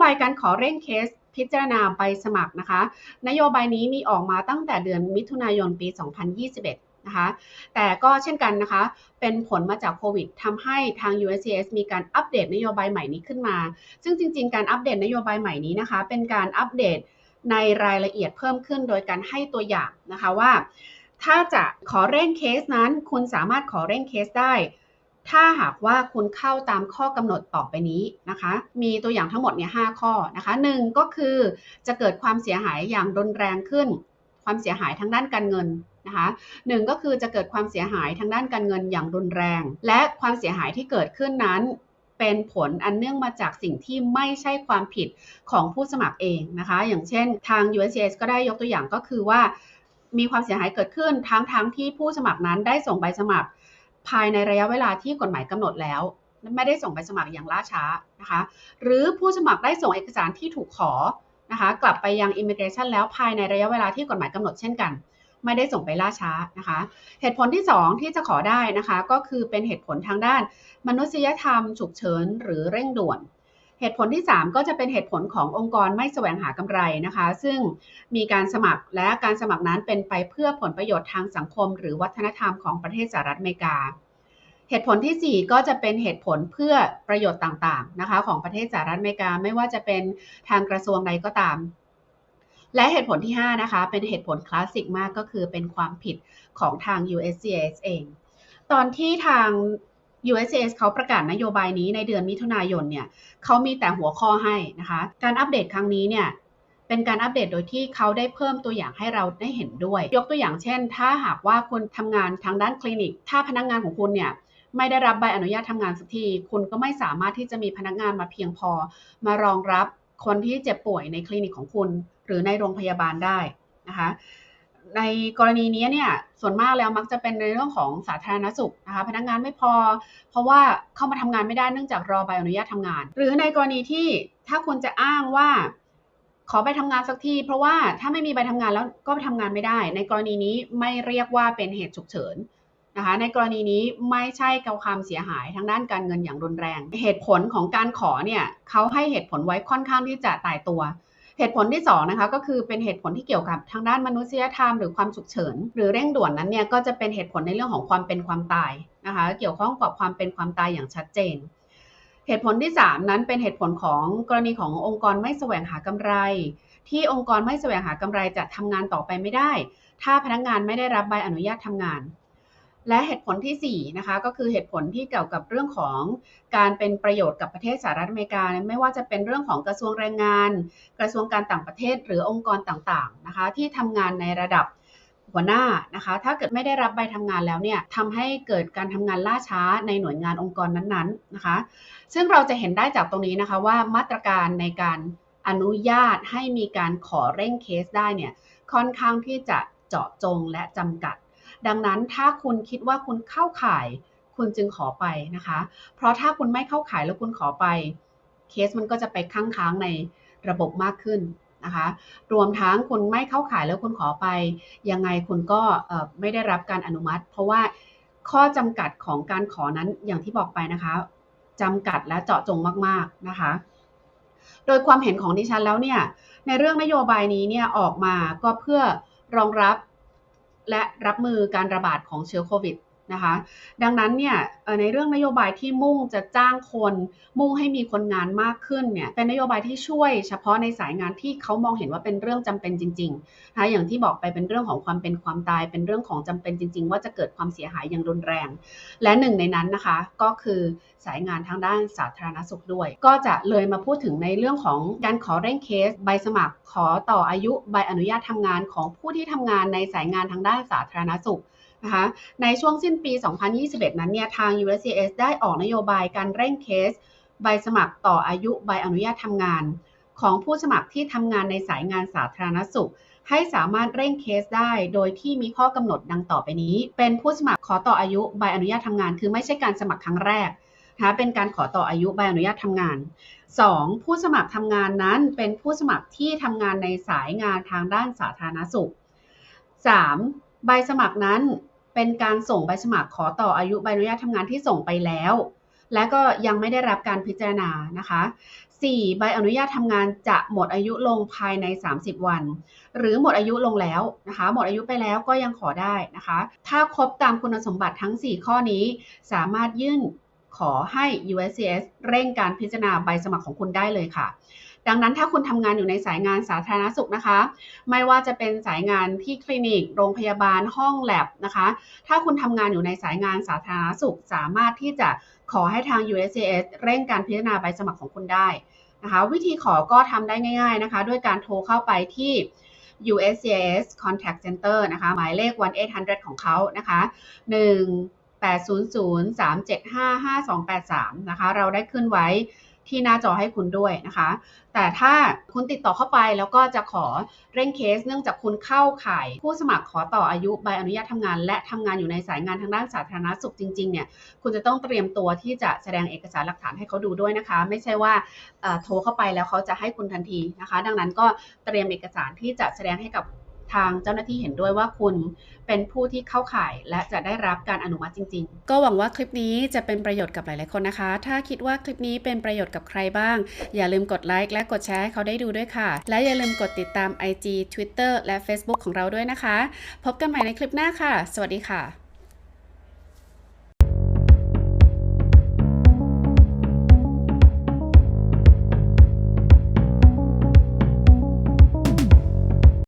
โยบายการขอเร่งเคสพิจารณาใบสมัครนะคะ นโยบายนี้มีออกมาตั้งแต่เดือนมิถุนายนปี 2021 นะคะ แต่ก็เช่นกันนะคะ เป็นผลมาจากโควิดทำให้ทาง USCS มีการอัปเดตนโยบายใหม่นี้ขึ้นมา ซึ่งจริง ๆ การอัปเดตนโยบายใหม่นี้นะคะ เป็นการอัปเดตในรายละเอียดเพิ่มขึ้นโดยการให้ตัวอย่างนะคะว่า ถ้าจะขอเร่งเคสนั้น คุณสามารถขอเร่งเคสได้ ถ้าหากว่าคุณเข้าตามข้อกำหนดต่อไปนี้นะคะ มีตัวอย่างทั้งหมดเนี่ยหข้อนะคะหนึ่งก็คือจะเกิดความเสียหายอย่างรุนแรงขึ้น ความเสียหายทางด้านการเงินนะคะหนึ่งก็คือจะเกิดความเสียหายทางด้านการเงินอย่างรุนแรง และความเสียหายที่เกิดขึ้นนั้นเป็นผลอันเนื่องมาจากสิ่งที่ไม่ใช่ความผิดของผู้สมัครเองนะคะ อย่างเช่นทาง USCS ก็ได้ยกตัวอย่างก็คือว่า มีความเสียหายเกิดขึ้นทั้งทั้งที่ผู้สมัครนั้นได้ส่งใบสมัคร ภายในระยะเวลาที่กฎหมายกำหนดแล้ว ไม่ได้ส่งใบสมัครอย่างล่าช้านะคะ หรือผู้สมัครได้ส่งเอกสารที่ถูกขอนะคะ กลับไปยัง Immigration แล้วภายในระยะเวลาที่กฎหมายกำหนดเช่นกัน ไม่ได้ส่งไปล่าช้านะคะ เหตุผลที่ 2 ที่จะขอได้นะคะ ก็คือเป็นเหตุผลทางด้าน มนุษยธรรม ฉุกเฉิน หรือเร่งด่วน เหตุผลที่ 3 ก็จะเป็นเหตุผลขององค์กรไม่แสวงหากำไรนะคะ ซึ่งมีการสมัครและการสมัครนั้นเป็นไปเพื่อผลประโยชน์ทางสังคม หรือวัฒนธรรมของประเทศสหรัฐอเมริกา เหตุผลที่ 4 ก็จะเป็นเหตุผลเพื่อประโยชน์ต่างๆนะคะของประเทศสหรัฐอเมริกา ไม่ว่าจะเป็นทางกระทรวงใดก็ตามและเหตุผลที่ 5 นะคะ เป็นเหตุผลคลาสสิกมากก็คือเป็นความผิดของทาง USCIS เอง ตอนที่ทาง USCS เขาประกาศนโยบายนี้ในเดือนมิถุนายนเนี่ยเขามีแต่หัวข้อให้นะคะ การอัปเดตครั้งนี้เนี่ยเป็นการอัปเดตโดยที่เขาได้เพิ่มตัวอย่างให้เราได้เห็นด้วย ยกตัวอย่างเช่น ถ้าหากว่าคุณทำงานทางด้านคลินิก ถ้าพนักงงานของคุณเนี่ยไม่ได้รับใบอนุญาตทำงานสักที คุณก็ไม่สามารถที่จะมีพนักงานมาเพียงพอ มารองรับคนที่เจ็บป่วยในคลินิกของคุณ หรือในโรงพยาบาลได้นะคะ ในกรณีนี้เนี่ยส่วนมากแล้วมักจะเป็นในเรื่องของสาธารณสุขนะคะพนักงานไม่พอ เพราะว่าเข้ามาทำงานไม่ได้เนื่องจากรอใบอนุญาตทำงาน หรือในกรณีที่ถ้าคุณจะอ้างว่า ขอไปทำงานสักที เพราะว่าถ้าไม่มีใบทำงานแล้วก็ไปทำงานไม่ได้ ในกรณีนี้ไม่เรียกว่าเป็นเหตุฉุกเฉินนะคะในกรณีนี้ไม่ใช่เกาความเสียหายทางด้านการเงินอย่างรุนแรง เหตุผลของการขอเนี่ยเขาให้เหตุผลไว้ค่อนข้างที่จะตายตัว เหตุผลที่2นะคะก็คือเป็นเหตุผลที่เกี่ยวกับทางด้านมนุษยธรรมหรือความฉุกเฉิน หรือเร่งด่วนนั้นเนี่ยก็จะเป็นเหตุผลในเรื่องของความเป็นความตายนะคะเกี่ยวข้องกับความเป็นความตายอย่างชัดเจน เหตุผลที่ 3 นั้นเป็นเหตุผลของกรณีขององค์กรไม่แสวงหากำไร ที่องค์กรไม่แสวงหากำไรจะทำงานต่อไปไม่ได้ ถ้าพนักงานไม่ได้รับใบอนุญาตทำงาน และเหตุผลที่4นะคะก็คือเหตุผลที่เกี่ยวกับเรื่องของการเป็นประโยชน์กับประเทศสหรัฐอเมริกา ไม่ว่าจะเป็นเรื่องของกระทรวงแรงงาน กระทรวงการต่างประเทศ หรือองค์กรต่างๆนะคะที่ทำงานในระดับหัวหน้านะคะถ้าเกิดไม่ได้รับใบทำงานแล้วเนี่ยทำให้เกิดการทำงานล่าช้าในหน่วยงานองค์กรนั้นๆนะคะ ซึ่งเราจะเห็นได้จากตรงนี้นะคะว่ามาตรการในการอนุญาตให้มีการขอเร่งเคสได้เนี่ยค่อนข้างที่จะเจาะจงและจำกัด ดังนั้นถ้าคุณคิดว่าคุณเข้าข่าย คุณจึงขอไปนะคะ เพราะถ้าคุณไม่เข้าข่ายแล้วคุณขอไป เคสมันก็จะไปค้างค้างในระบบมากขึ้นนะคะ รวมทั้งคุณไม่เข้าข่ายแล้วคุณขอไป ยังไงคุณก็ไม่ได้รับการอนุมัติ เพราะว่าข้อจำกัดของการขอนั้นอย่างที่บอกไปนะคะจำกัดและเจาะจงมาก ๆนะคะ โดยความเห็นของดิฉันแล้วเนี่ยในเรื่องนโยบายนี้เนี่ยออกมาก็เพื่อรองรับ และรับมือการระบาดของเชื้อโควิด นะคะ ดังนั้นเนี่ยในเรื่องนโยบายที่มุ่งจะจ้างคน มุ่งให้มีคนงานมากขึ้นเนี่ยเป็นนโยบายที่ช่วยเฉพาะในสายงานที่เขามองเห็นว่าเป็นเรื่องจำเป็นจริงๆนะคะอย่างที่บอกไปเป็นเรื่องของความเป็นความตาย เป็นเรื่องของจำเป็นจริง ๆ ว่าจะเกิดความเสียหายอย่างรุนแรง และหนึ่งในนั้นนะคะก็คือสายงานทางด้านสาธารณสุขด้วย ก็จะเลยมาพูดถึงในเรื่องของการขอเร่งเคส ใบสมัครขอต่ออายุใบอนุญาตทำงานของผู้ที่ทำงานในสายงานทางด้านสาธารณสุข นะคะในช่วงสิ้นปี 2021 นั้นเนี่ยทาง USCIS ได้ออกนโยบายการเร่งเคส ใบสมัครต่ออายุใบอนุญาตทำงาน ของผู้สมัครที่ทำงานในสายงานสาธารณสุข ให้สามารถเร่งเคสได้ โดยที่มีข้อกำหนดดังต่อไปนี้ เป็นผู้สมัครขอต่ออายุใบอนุญาตทำงาน คือไม่ใช่การสมัครครั้งแรกนะคะเป็นการขอต่ออายุใบอนุญาตทำงาน 2. ผู้สมัครทำงานนั้นเป็นผู้สมัครที่ทำงานในสายงานทางด้านสาธารณสุข 3. ใบสมัครนั้น เป็นการส่งใบสมัครขอต่ออายุใบอนุญาตทำงานที่ส่งไปแล้ว และก็ยังไม่ได้รับการพิจารณานะคะ 4. ใบอนุญาตทำงานจะหมดอายุลงภายใน 30 วัน หรือหมดอายุลงแล้วนะคะ หมดอายุไปแล้วก็ยังขอได้นะคะ ถ้าครบตามคุณสมบัติทั้ง 4 ข้อนี้ สามารถยื่นขอให้ USCIS เร่งการพิจารณาใบสมัครของคุณได้เลยค่ะ ดังนั้นถ้าคุณทำงานอยู่ในสายงานสาธารณสุขนะคะ ไม่ว่าจะเป็นสายงานที่คลินิก โรงพยาบาลห้องแลบนะคะ ถ้าคุณทำงานอยู่ในสายงานสาธารณสุข สามารถที่จะขอให้ทาง USCIS เร่งการพิจารณาใบสมัครของคุณได้นะคะวิธีขอก็ทำได้ง่าย ๆนะคะ ด้วยการโทรเข้าไปที่ USCIS Contact Center นะคะ หมายเลข 1-800 ของเขานะคะ1 800 375 5283 นะคะ เราได้ขึ้นไว้ ที่หน้าจอให้คุณด้วยนะคะ แต่ถ้าคุณติดต่อเข้าไปแล้วก็จะขอเร่งเคส เนื่องจากคุณเข้าข่าย ผู้สมัครขอต่ออายุใบอนุญาตทำงาน และทำงานอยู่ในสายงานทางด้านสาธารณสุขจริงๆเนี่ยคุณจะต้องเตรียมตัวที่จะแสดงเอกสารหลักฐานให้เขาดูด้วยนะคะ ไม่ใช่ว่าโทรเข้าไปแล้วเขาจะให้คุณทันทีนะคะ ดังนั้นก็เตรียมเอกสารที่จะแสดงให้กับ ทางเจ้าหน้าที่เห็นด้วยว่าคุณเป็นผู้ที่เข้าข่ายและจะได้รับการอนุมัติจริง ๆ ก็หวังว่าคลิปนี้จะเป็นประโยชน์กับหลาย ๆ คนนะคะ ถ้าคิดว่าคลิปนี้เป็นประโยชน์กับใครบ้าง อย่าลืมกดไลค์และกดแชร์ให้เขาได้ดูด้วยค่ะ และอย่าลืมกดติดตาม IG Twitter และ Facebook ของเราด้วยนะคะ พบกันใหม่ในคลิปหน้าค่ะ สวัสดีค่ะ